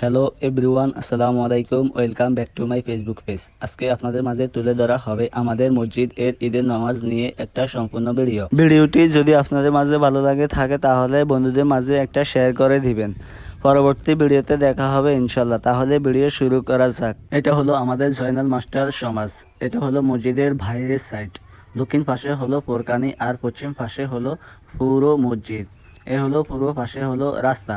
Hello everyone আসসালামু আলাইকুম welcome back to my Facebook page আজকে আপনাদের মাঝে তুলে ধরা হবে আমাদের মসজিদ এর ঈদের নামাজ নিয়ে একটা সম্পূর্ণ ভিডিও। ভিডিওটি যদি আপনাদের মাঝে ভালো লাগে থাকে, তাহলে বন্ধুদের মাঝে একটা শেয়ার করে দিবেন। পরবর্তী ভিডিওতে দেখা হবে ইনশাল্লাহ তাহলে ভিডিও শুরু করা যাক। এটা হলো আমাদের জয়নাল মাস্টার সমাজ। এটা হলো মসজিদের বাইরের সাইড দক্ষিণ পাশে হলো পোরকানি আর পশ্চিম পাশে হলো পুরো মসজিদ। এ হলো পূর্ব পাশে হলো রাস্তা।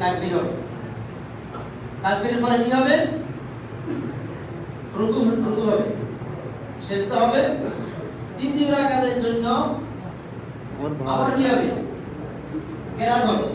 তাকবির হবে তাকবীরের পরে কি হবে রুকু রুকু হবে সেজদা হবে দ্বিতীয় রাকাতের জন্য আবার কি হবে কেরাত হবে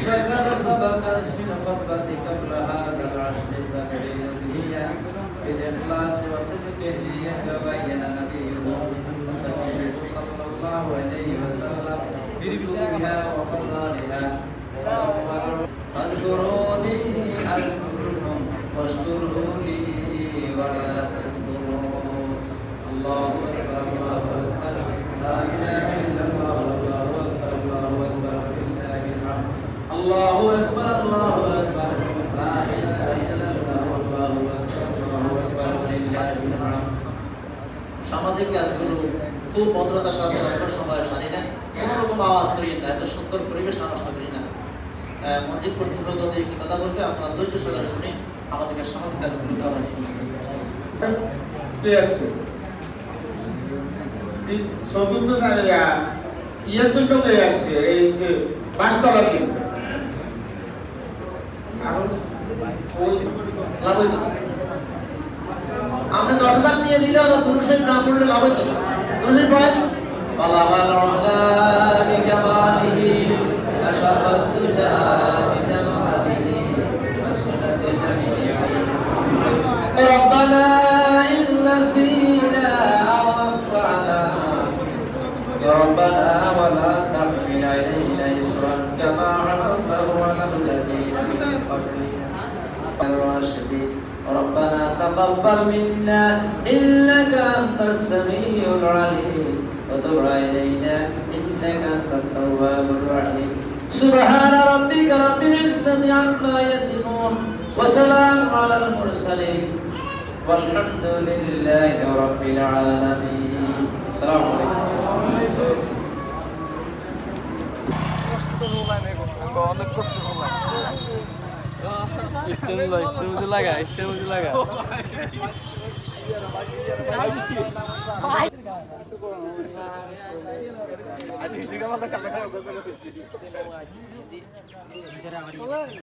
فقد سبقت في وسلم بوجوبها وفضائلها فاذكروني أذكركم واشكروا لي ولا تكفرون الله أكبر الله أكبر لا إله إلا الله الله أكبر الله أكبر ولله الحمد الله أكبر الله أكبر لا إله إلا الله الله أكبر الله أكبر ولله الحمد সামাজিক কাজগুলো খুব ভদ্রতার সাথে অল্প সময় সারি না কোনো আওয়াজ করি না এত সুন্দর পরিবেশ নষ্ট করি না। মসজিদ কর্তৃপক্ষ যদি একটি কথা বলবে আপনার ধৈর্য সহকারে শুনে আমাদেরকে সামাজিক কাজগুলো করা পেয়েছে চতুর্থ ইয়ে আসছে এই যে পাঁচতলা থেকে না। আপনি দশ হাজার দিয়ে দিলেও দুরুশের নাম বললে লাভ হইতো না দুরুশের طلع العلا بجماله كشف الدجى بجماله وسنة جميع ربنا إن نسينا أو أخطأنا. ربنا ولا تحمل علينا إسرا كما حملته على الذين من قبلنا. الراشدين. ربنا تقبل منا إنك أنت السميع العليم. وتب علينا إنك أنت التواب الرحيم سبحان ربك رب العزة عما يصفون وسلام على المرسلين والحمد لله رب العالمين السلام عليكم অনেক কষ্ট করলাম স্টেজ স্টেজ লাগা স্টেজ লাগা